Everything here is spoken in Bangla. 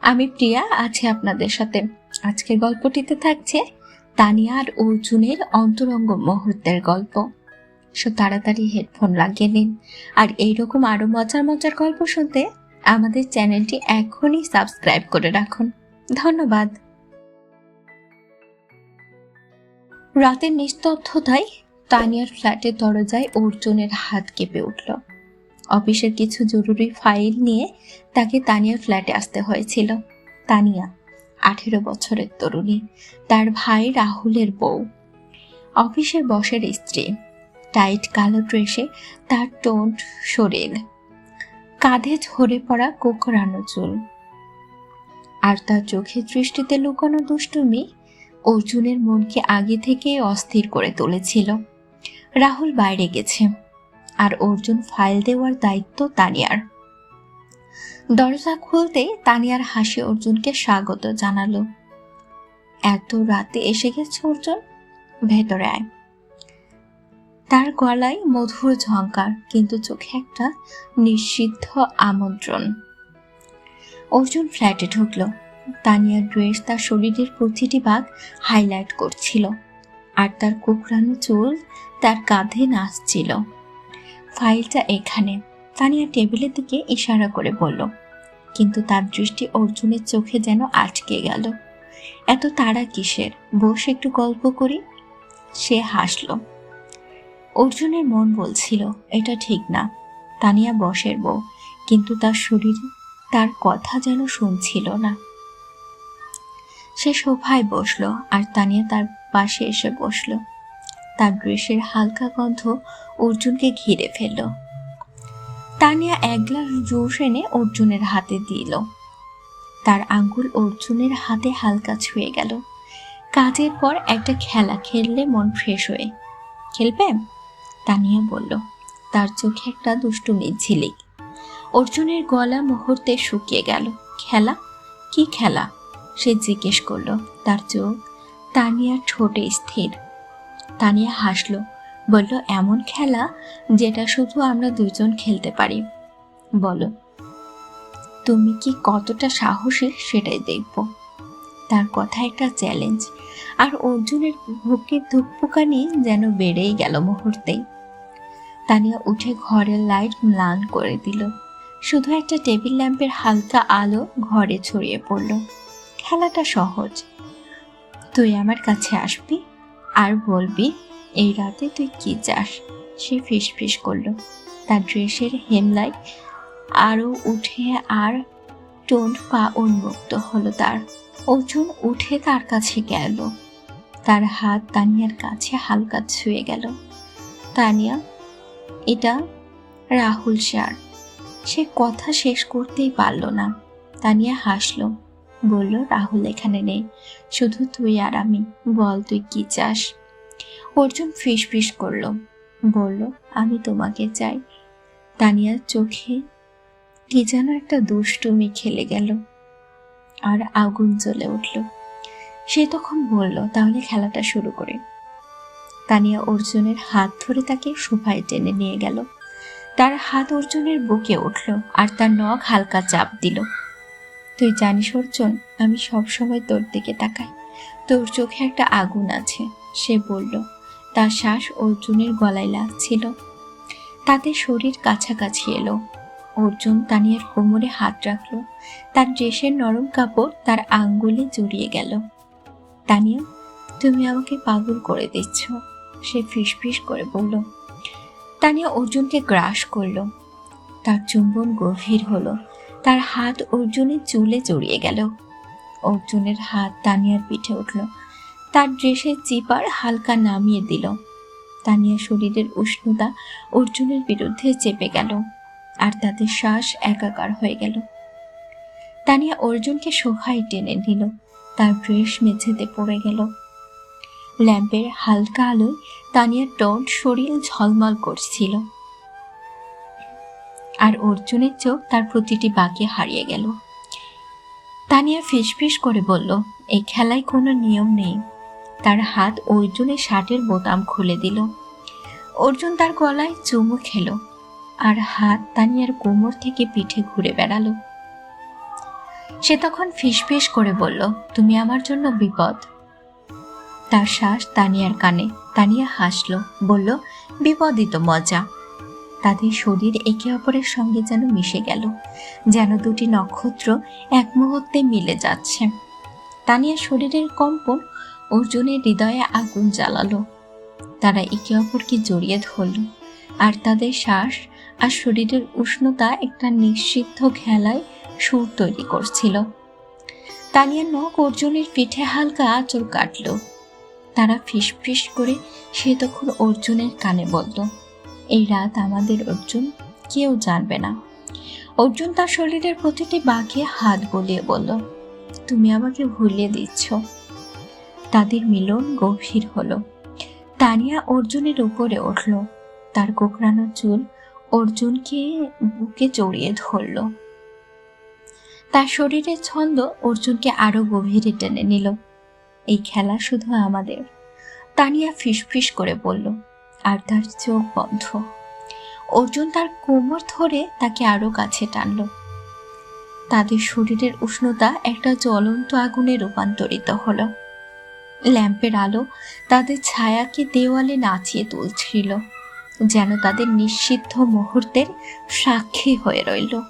আমি প্রিয়া, আছি আপনাদের সাথে। আজকের গল্পটিতে থাকছে তানিয়া আর অর্জুনের অন্তরঙ্গ মুহূর্তের গল্প। সো তাড়াতাড়ি হেডফোন লাগিয়ে নিন। আর এইরকম আরও মজার মজার গল্প শুনতে আমাদের চ্যানেলটি এখনই সাবস্ক্রাইব করে রাখুন। ধন্যবাদ। রাতের নিস্তব্ধতায় তানিয়ার ফ্ল্যাটের দরজায় অর্জুনের হাত কেঁপে উঠল। অফিসের কিছু জরুরি ফাইল নিয়ে তাকে তানিয়ার ফ্ল্যাটে আসতে হয়েছিল। তানিয়া, আঠেরো বছরের তরুণী, তার ভাই রাহুলের বউ। অফিসের বসের স্ত্রী, টাইট কালো ড্রেসে তার টোন্ট শরীর কাঁধে ঝরে পড়া কোকড়ানো চুল। আর তার চোখের দৃষ্টিতে লুকানো দুষ্টুমি অর্জুনের মনকে আগে থেকে অস্থির করে তুলেছিল। রাহুল বাইরে গেছে। আর অর্জুন ফাইল দেওয়ার দায়িত্ব তানিয়ার। দরজা খুলতে তানিয়ার হাসি অর্জুনকে স্বাগত জানালো। এত রাতে এসে গেছে অর্জুন? ভেতরে আয়। তার গলায় মধুর ঝঙ্কার কিন্তু চোখে একটা নিষিদ্ধ আমন্ত্রণ। অর্জুন ফ্ল্যাটে ঢুকলো। তানিয়ার ড্রেস তার শরীরের প্রতিটি ভাগ হাইলাইট করছিল। আর তার কুকরানো চুল তার কাঁধে নাচছিল। ফাইলটা এখানে। তানিয়া টেবিলের দিকে ইশারা করে বলল, কিন্তু তার দৃষ্টি অর্জুনের চোখে যেন আটকে গেল। এত তাড়া কিসের? বসে একটু গল্প করি? সে হাসল। অর্জুনের মন বলছিল, এটা ঠিক না। তানিয়া বসের বউ, কিন্তু তার শরীর, তার কথা যেন শুনছিল না। সে সোফায় বসল আর তানিয়া তার পাশে এসে বসল। তার ড্রেসের হালকা গন্ধ অর্জুনকে ঘিরে ফেলল। তানিয়া এক গ্লাস জুস এনে অর্জুনের হাতে দিল। তার আঙ্গুল অর্জুনের হাতে হালকা ছুঁয়ে গেল। কাজের পর একটা খেলা খেললে মন ফ্রেশ হয়ে। খেলবে? তানিয়া বলল। তার চোখে একটা দুষ্টুমি ঝিলিক। অর্জুনের গলা মুহূর্তে শুকিয়ে গেল। খেলা? কি খেলা? সে জিজ্ঞেস করল। তার চোখ তানিয়ার ঠোঁটে স্থির। তানিয়া হাসলো, বলল, এমন খেলা যেটা শুধু আমরা দুজন খেলতে পারি। বলো, তুমি কি কতটা সাহসী সেটাই দেখব। তার কথা একটা চ্যালেঞ্জ, আর অর্জুনের বুকের ধুকপুকানি যেন বেড়েই গেল মুহূর্তেই তানিয়া উঠে ঘরের লাইট ম্লান করে দিল। শুধু একটা টেবিল ল্যাম্পের হালকা আলো ঘরে ছড়িয়ে পড়ল। খেলাটা সহজ। তুই আমার কাছে আসবি? আর বলবি, এই রাতে তুই কি চাস? সে ফিস ফিস করল। তার ড্রেসের হেমলাই আরও উঠে আর টোন পা উন্মুক্ত হলো তার। অর্জুন উঠে তার কাছে গেল। তার হাত তানিয়ার কাছে হালকা ছুঁয়ে গেল। তানিয়া, এটা রাহুল স্যার। সে কথা শেষ করতেই পারল না। তানিয়া হাসলো। বলল, রাহুল এখানে নেই। শুধু তুই আর আমি। বল, তুই কি চাস? অর্জুন ফিস ফিস করল। বলল, আমি তোমাকে চাই। তানিয়ার চোখে কি যেন একটা দুষ্টুমি খেলে গেল আর আগুন জ্বলে উঠল। সে তখন বলল, তাহলে খেলাটা শুরু করে। তানিয়া অর্জুনের হাত ধরে তাকে সোফায় টেনে নিয়ে গেল। তার হাত অর্জুনের বুকে উঠল আর তার নখ হালকা চাপ দিল। তুই জানিস অর্জুন, আমি সবসময় তোর দিকে তাকাই। তোর চোখে একটা আগুন আছে, সে বলল। তার শ্বাস অর্জুনের গলায় লাগছিল। তাতে শরীর কাছাকাছি এলো। অর্জুন তানিয়ার কোমরে হাত রাখল। তার ড্রেসের নরম কাপড় তার আঙ্গুলে জড়িয়ে গেল। তানিয়া, তুমি আমাকে পাগল করে দিচ্ছ, সে ফিস করে বলল। তানিয়া অর্জুনকে গ্রাস করল। তার চুম্বন গভীর হলো। তার হাত অর্জুনের চুলে জড়িয়ে গেল। অর্জুনের হাত তানিয়ার পিঠে উঠল। তার ড্রেসের চিপার হালকা নামিয়ে দিল। তানিয়া শরীরের উষ্ণতা অর্জুনের বিরুদ্ধে চেপে গেল আর তাতে শ্বাস একাকার হয়ে গেল। তানিয়া অর্জুনকে সোফায় টেনে নিল। তার ড্রেস মেঝেতে পড়ে গেল। ল্যাম্পের হালকা আলোয় তানিয়ার টন্ট শরীর ঝলমল করছিল। আর অর্জুনের চোখ তার প্রতিটি বাকি হারিয়ে গেল। তানিয়া ফিসফিস করে বলল এই খেলায় কোনো নিয়ম নেই। তার হাত অর্জুনের শার্টের বোতাম খুলে দিল। অর্জুন তার গলায় চুমু খেলো আর হাত তানিয়ার কোমর থেকে পিঠে ঘুরে বেড়ালো। সে তখন ফিসফিস করে বলল, তুমি আমার জন্য বিপদ। তার শ্বাস তানিয়ার কানে। তানিয়া হাসলো, বলল, বিপদই তো মজা। তাদের শরীর একে অপরের সঙ্গে যেন মিশে গেল, যেন দুটি নক্ষত্র এক মুহূর্তে মিলে যাচ্ছে। তানিয়ার শরীরের কম্পন অর্জুনের হৃদয়ে আগুন জ্বালালো। তারা একে অপরকে জড়িয়ে ধরল, আর তাদের শ্বাস আর শরীরের উষ্ণতা একটা নিষিদ্ধ খেলায় সুর তৈরি করছিল। তানিয়ার নখ অর্জুনের পিঠে হালকা আঁচড় কাটল। তারা ফিসফিস করে সে তখন অর্জুনের কানে বলল এই রাত আমাদের অর্জুন কেউ জানবে না। অর্জুন তার শরীরের প্রতিটি বাঘে হাত বলিয়ে বলল, তুমি আমাকে ভুলিয়ে দিচ্ছ। তাদের মিলন গভীর হলো। তানিয়া অর্জুনের উপরে উঠল। তার কোকড়ানো চুল অর্জুনকে বুকে জড়িয়ে ধরল। তার শরীরের ছন্দ অর্জুনকে আরও গভীরে টেনে নিল। এই খেলা শুধু আমাদের। তানিয়া ফিসফিস করে বলল আর তার চোখ বন্ধ। অর্জুন তার কোমর ধরে তাকে আরও কাছে টানল। তাদের শরীরের উষ্ণতা একটা জ্বলন্ত আগুনে রূপান্তরিত হলো। ল্যাম্পের আলো তাদের ছায়াকে দেওয়ালে নাচিয়ে তুলছিল, যেন তাদের নিষিদ্ধ মুহূর্তের সাক্ষী হয়ে রইল।